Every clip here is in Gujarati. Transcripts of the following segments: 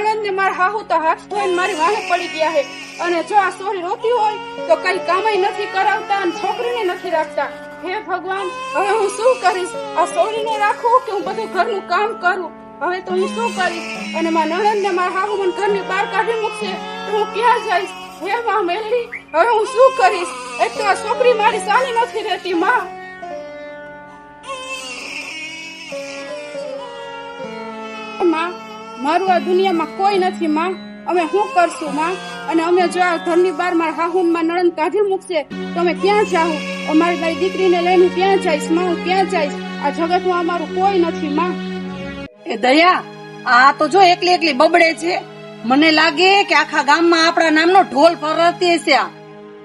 નણંદ ને મારા હાહુ તો હાથ ધોઈને મારી વાહે પડી ગયા હે. અને જો આ સોરી રોતી હોય, તો કઈ કામય નથી કરાવતા અને છોકરીને નથી રાખતા. હે ભગવાન, હવે હું શું કરીશ? આ સોરીને રાખું કે હું બધું ઘરનું કામ કરું? હવે તો હું શું કરીશ? અને મારા નણંદ ને મારા હાહુ મને ઘરની બહાર કાઢી મૂકશે, તો હું ક્યાં જઈશ? હે માં મેલડી હવે હું શું કરીશ? એક તો આ છોકરી મારી સાની નથી રહેતી, માં. મારું આ દુનિયામાં કોઈ નથી માં. અમે શું કરશું માં? અને અમે જો આ ઘરની બહાર મારા હાહુ માં નણંદ કાઢી મૂકશે તો અમે ક્યાં જાઉં? અમારી મારી દીકરીને લઈને ક્યાં જઈશમાં? હું ક્યાં જઈશ? આ જગતમાં અમારું કોઈ નથી માં. એ દયા આ તો જો એકલી એકલી બબડે છે. મને લાગે કે આખા ગામમાં આપણા નામનો ઢોલ ફરતી છે આ.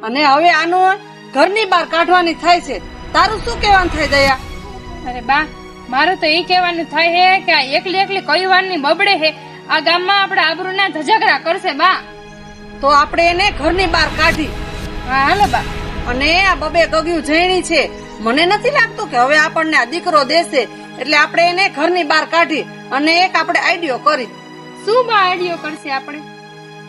અને હવે આનો ઘરની બહાર કાઢવાની થાય છે. તારું શું કહેવાનું થાય દયા? અરે બા મારું તો એ કહેવાનું થાય હે કે આ એકલી એકલી કઈ વારની બબડે હે? આ ગામમાં આપણે આબરૂના ધજગરા કરશે બા. તો આપણે એને ઘરની બહાર કાઢી. હા હાલો બા. અને આ બબે ગગ્યું જૈણી છે. મને નથી લાગતું કે હવે આપણને આ દીકરો દેશે. એટલે આપણે એને ઘરની બહાર કાઢી અને એક આપણે આઈડિયો કરી. શું બા આઈડિયો કરશે આપણે?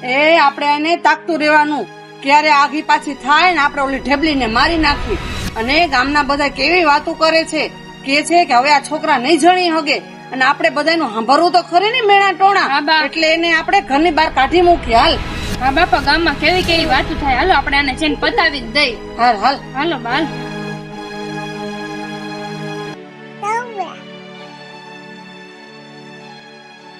એ આપણે એને તાકતું રહેવાનું. ક્યારે આગી પાછી થાય ને આપણે ઓલી ઢેબલીને મારી નાખવી. અને ગામના બધા કેવી વાતો કરે છે. કે છે કે હવે આ છોકરા નહીં જણી હગે. અને આપણે બધાનું સાંભળવું તો ખરી ને મેણા ટોણા. બા. એટલે એને આપણે ઘરની બહાર કાઢી મૂકી હાલ. હા બાપા ગામમાં કેવી કેવી વાતો થાય? હાલો આપણે આને જઈને પતાવી જ દઈ. હાલ હાલ. હાલો બાલ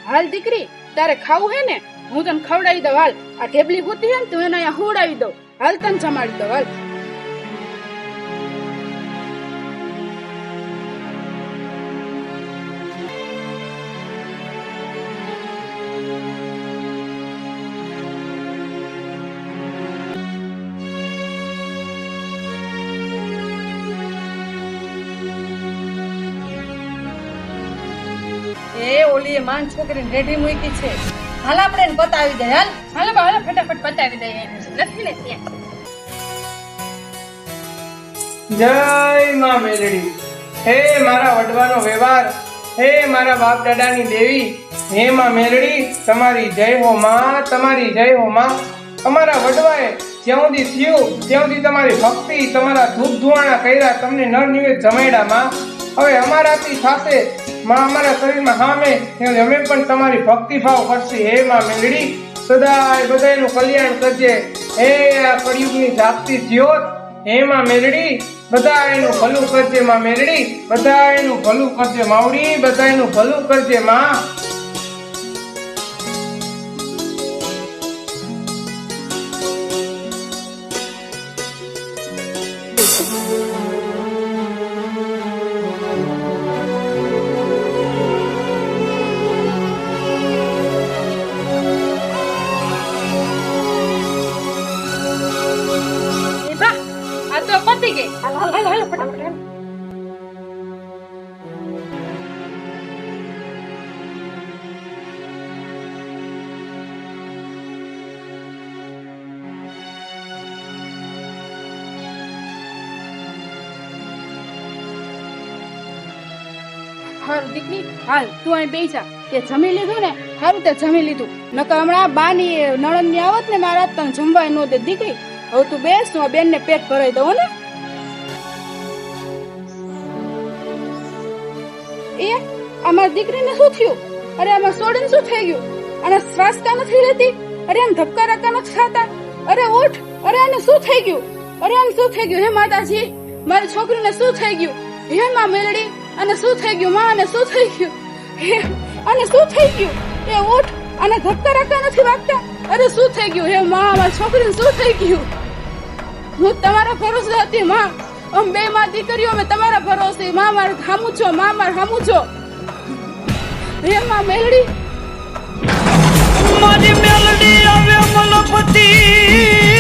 હાલ દીકરી તારે ખાવું હે ને? હું તને ખવડાવી દઉં. હાલ. આ ટેબલી હોતી હે ને તું એને અહીંયા હુવડાવી દઉં. હાલ તને જમાડી દઉં. હાલ. એ માન છોકરીને રેઢી મૂકી છે. હાલ આપણે એને બતાવી દે હાલ. હાલો બા હાલ ફટાફટ પતાવી દઈએ નથી ને ત્યાં. જય માં મેલડી. હે મારા વડવાનો વ્યવહાર. હે મારા બાપ દાદાની દેવી. હે માં મેલડી તમારી જય હો માં તમારી જય હો માં. અમારા વડવાએ જ્યાંથી થયું ત્યાંથી તમારી ભક્તિ તમારા ધૂપ ધુવાણા કર્યા તમને નર નિવેદ જમાડ્યા માં. હવે અમારાથી થશે માં અમારા શરીરમાં સામે અમે પણ તમારી ભક્તિ ભાવ કરશે. હે માં મેલડી સદાય બધાયનું કલ્યાણ કરજે. હે આ કળિયુગની જાગતી જ્યોત, હે માં મેલડી બધા એનું ભલું કરજે માં મેલડી બધા એનું ભલું કરજે માવડી બધા એનું ભલું કરજે માં. હાલ, તું અહીં બેસી તે જમી લીધું ને? સારું તે જમી લીધું. નકર હમણાં બાની નણંદની આવત ને મારા તને જમવાય નો દે દીકરી. હવે તું બેસ, હું બેન ને પેટ ભરાઈ દઉં ને? એ અમારી દીકરીને શું થયું? અરે આમાં સોડન શું થઈ ગયું? અને શ્વાસ કા નથી લેતી? અરે, આમ ધબકા રકા નથી ખાતા? અરે, ઉઠ! અરે, આને શું થઈ ગયું? અરે આને શું થઈ ગયું? હે માતાજી, મારી છોકરીને શું થઈ ગયું? હે માં મેલડી? અને શું થઈ ગયું, માં? અને શું થઈ ગયું? આને શું થઈ ગયું? એ ઉઠ, અને ધક્કા રાખતા નથી વાગતા? અરે શું થઈ ગયું? હે, માં, મારી છોકરીને શું થઈ ગયું? હું તમારા ભરોસે હતી, માં. અમે બે માં દીકરીઓ, અમે તમારા ભરોસે. માં, મારે હામું છો, માં, મારે હામું છો. હે, માં, મેલડી? મારી મેલડી આવે મલપતિ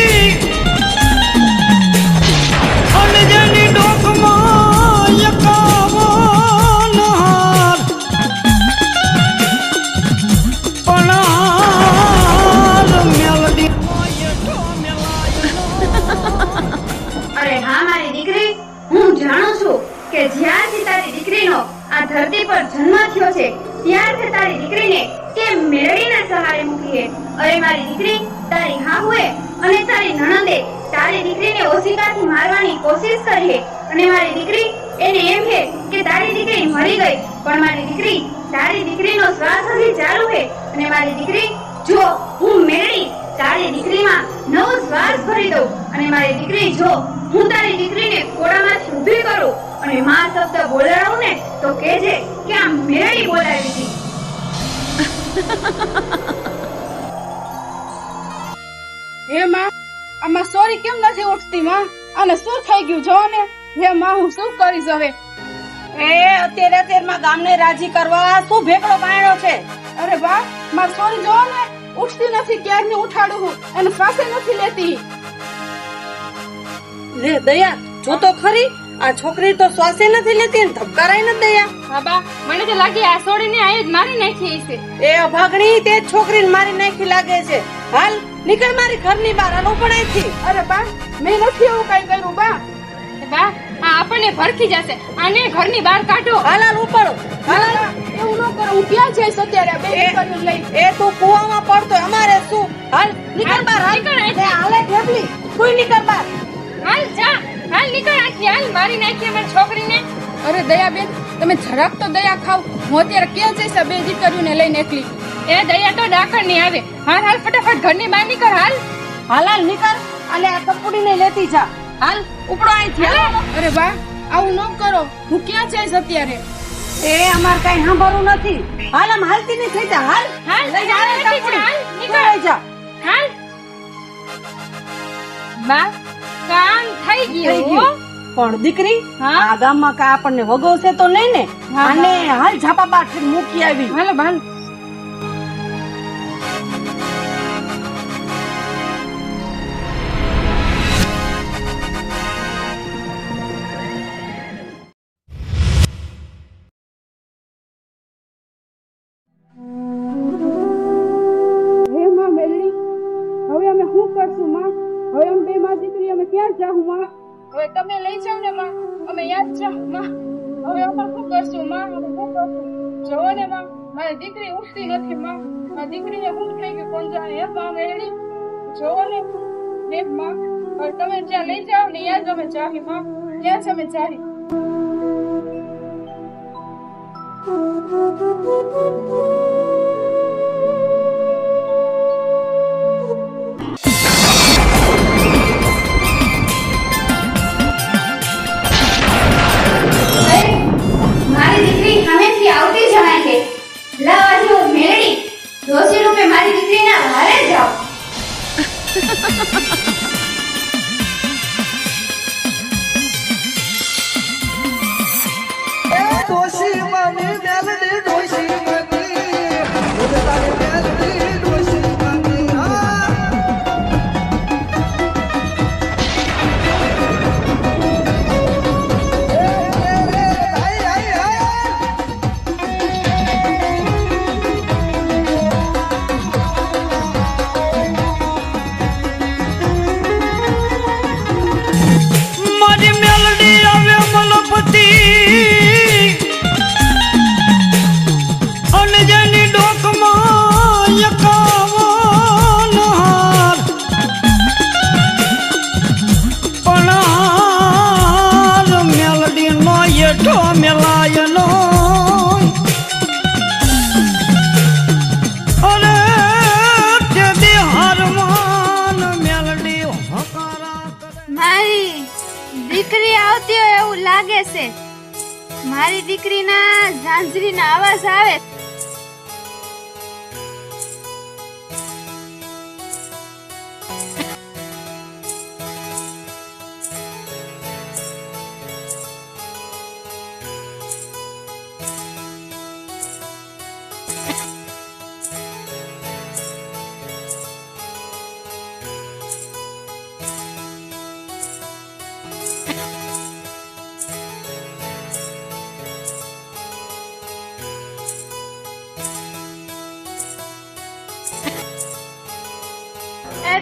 અને મારી દીકરી એને એમ હે કે તારી દીકરી મરી ગઈ, પણ મારી દીકરી તારી દીકરીનો શ્વાસ હજી ચાલુ હે અને મારી દીકરી, જો હું મેળી, તારી દીકરીમાં નવો શ્વાસ ભરી દઉં. અને મારી દીકરી, જો હું તારી દીકરીને ખોડામાંથી ઊભી કરું, અને માં શબ્દ બોલાવું ને તો કહેજે કે આ મેળી બોલાવી હતી. હે માં, આમાં સોરી કેમ નથી ઉઠતી, માં? આને શું થઈ ગયું? જો ને. હે માં હું શું કરીશ હવે? એ અત્યારે અત્યારમાં ગામને રાજી કરવા શું ભેગડો બાયણો છે? અરે વાહમાં સોરી જો ને. ઉઠતી નથી ક્યારની ઉઠાડું હું? અને શ્વાસે નથી લેતી. લે દયા જો તો ખરી. આ છોકરી તો શ્વાસે નથી લેતી ને ધબકારાય નથી દયા. હા બા મને તો લાગે આ સોડીને આયે જ મારી નાખી છે એ અભાગણી તે છોકરીને મારી નાખી લાગે છે. હાલ નીકળ મારી ઘરની બહાર હાલો પણ અહીંથી. અરે બા મેં નથી એવું કઈ કર્યું બા. બા આ આપણને ભરખી જશે. આને ઘરની બહાર કાઢો. હાલ હાલ ઉપાડો હાલ હાલ. એવું ન કરો. ક્યાં જઈશ અત્યારે? બે દીકરીઓને લઈ. એ તું કુવામાં પડતો અમારે શું? હાલ નીકળ બહાર હાલ. નીકળ. હાલે. ઢેબલી તું નીકળ બહાર. હાલ જા. હાલ નીકળ આખી હાલ મારી નાખી અમારી છોકરીને. અરે દયાબેન તમે જરાક તો દયા ખાવ. હું અત્યારે ક્યાં જઈશ બે દીકરીઓને લઈને એકલી? એ દયા તો ડાકર નહીં આવે. હાલ હાલ ફટાફટ ઘરની બહાર નીકળ હાલ. હાલ હાલ નીકળ. અને આ કપડીને લેતી જા. હાલ ઉપડો અહીંથી હાલ. અરે બા આવું ન કરો. હું ક્યાં જઈશ અત્યારે? એ અમાર કઈ સાંભળવું નથી. હાલ આમ હાલતી નહીં થઈ જા હાલ. હાલ, લઈ જા હાલ, હાલ, નીકળ. જા. બા કામ થઈ ગયું હો. પણ દીકરી હા? આ ગામમાં કા આપણને વગવશે તો નહીં ને? અને હાલ ઝાપા બાર મૂકી આવી. હાલ હાલ માં ને માં મારી દીકરી ઉઠતી નથી માં. મારી દીકરીને શું થઈ ગયું કોણ જાણે એમ માં મેળી. જોવો ને ને માં તમે જ્યાં લઈ જાઓ ને યાદ અમે જાહી માં. ત્યાં જ અમે જાહી. અરે,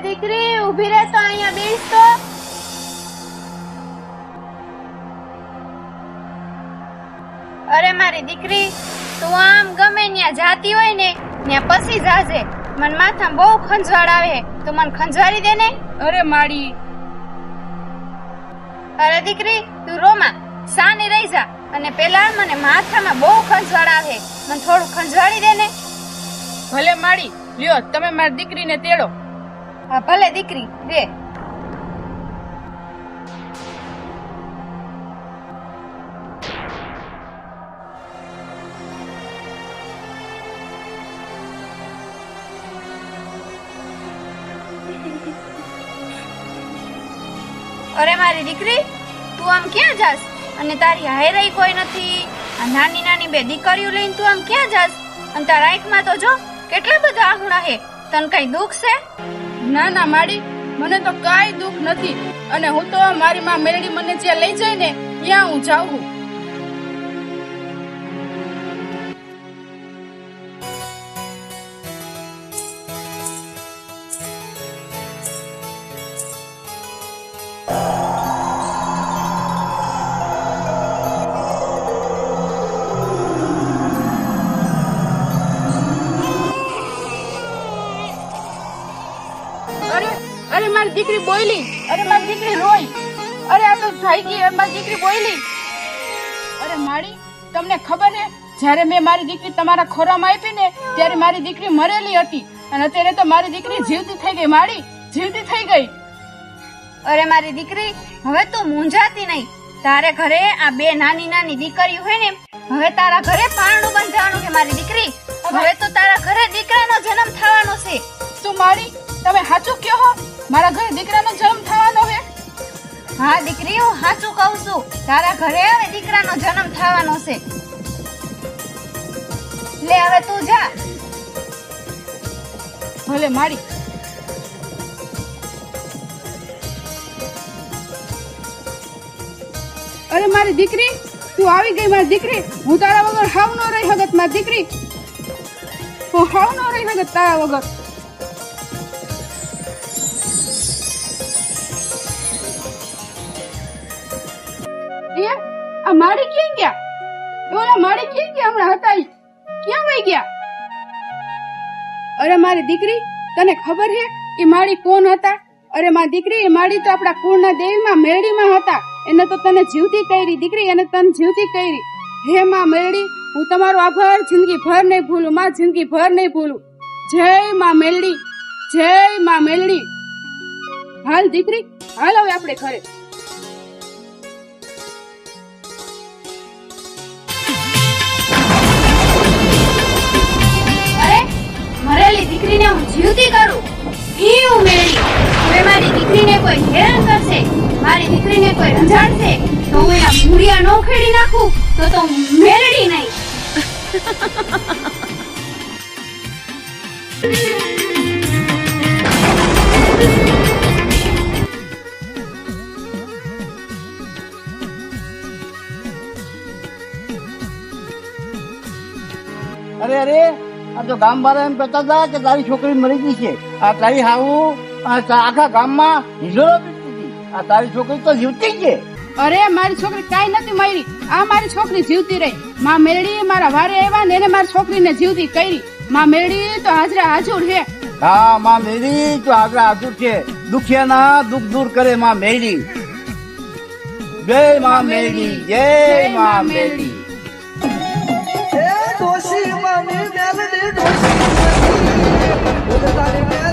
દીકરી ઊભી રહે તો અહીંયા બેસ તો. અરે મારી દીકરી તું આમ ગમે ત્યાં જાતી હોય ને ત્યાં પસી જાજે. મન માથામાં બહુ ખંજવાળ આવે તો મને ખંજવાળી દે ને. અરે માડી અરે દીકરી તું રોમાં સાની રહી જા. અને પેલા મને માથામાં બહુ ખંજવાળ આવે મને થોડું ખંજવાળી દે ને. ભલે માડી લ્યો તમે મારી દીકરીને તેડો. હા, ભલે દીકરી દે અરે મારી દીકરી, તું આમ ક્યાં જાસ અને તારી હાયરાઈ કોઈ નથી. આ નાની નાની બે દીકરીઓ લઈને તું આમ ક્યાં જાસ અને તારા આંખમાં તો જો કેટલા બધા આહુણા હે તને કઈ દુઃખ છે? ના ના, માડી, મને તો કાંઈ દુઃખ નથી. અને હું તો મારી માં મેળડી મને જ્યાં લઈ જાય ને, ત્યાં હું જાઉં દીકરી બોયલી? અરે મારી દીકરી રોઈ અરે આ તો થઈ ગઈ. મારી દીકરી બોયલી. અરે માડી તમને ખબર હે? જ્યારે મેં મારી દીકરી તમારા ખોરામાં આપી ને ત્યારે મારી દીકરી મરેલી હતી. અને અત્યારે તો મારી દીકરી જીવતી થઈ ગઈ માડી જીવતી થઈ ગઈ. અરે મારી દીકરી હવે તું મૂંઝાતી નહીં. તારે ઘરે આ બે નાની નાની દીકરીઓ હોય ને હવે તારા ઘરે પારણું બંધાવાનું છે મારી દીકરી. હવે? તો તારા ઘરે દીકરાનો જન્મ થવાનો છે. શું મારી તમે સાચું કહો? મારા ઘરે દીકરાનો જન્મ થવાનો છે. હા દીકરી હું સાચું કહું છું. તારા ઘરે હવે દીકરાનો જન્મ થવાનો છે. લે, હવે તું જા. ભલે, મારી. અરે, મારી દીકરી, તું આવી ગઈ, મારી દીકરી. હું તારા વગર હાવ ન રહી હગત મારી દીકરી. હું હાવ ન રહી હગત તારા વગર. આ માડી ક્યાં ગયા? ઓલા માડી ક્યાં ગયા હમણાં હતા ક્યાં વહી ગયા? અરે, મારી દીકરી, તને ખબર હે? એ માળી કોણ હતા. અરે મારી દીકરી એ માળી તો આપણા કુળના દેવીમાં મેરડીમાં હતા. એને તો તને જીવતી કરી, દીકરી, એને તને જીવતી કરી. હે, માં મેળી, હું તમારો આભાર જિંદગી ભર નહીં ભૂલું, માં જિંદગી ભર નહીં ભૂલું. જય માં મેલડી જય માં મેલડી હાલ દીકરી, હાલ હવે આપણે ઘરે. જીવતી કરું. હું મેળી હવે મારી દીકરીને કોઈ હેરાન કરશે, મારી દીકરીને કોઈ રંજાડશે, તો હું એના મૂળિયા નો ખેડી નાખું, તો તો મેળડી નહીં. અરે અરે. આ તો ગામ વાળા એમ કહેતા હતા કે તારી છોકરી મરી ગઈ છે. આ તારી હાવું આખા ગામમાં પીટતી આ તારી છોકરી તો જીવતી છે. અરે મારી છોકરી કાંઈ નથી મરી. આ મારી છોકરી જીવતી રહી. માં મેળી મારા વારે આવ્યા ને એને મારી છોકરીને જીવતી કરી. માં મેળી તો હાજરા હાજર છે. હા માં મેળી તો હાજરા હાજર છે. દુખિયાના દુઃખ દૂર કરે માં મેળી જય માં મેળી જય માં મેળી એ દોષી મને 我我的大脸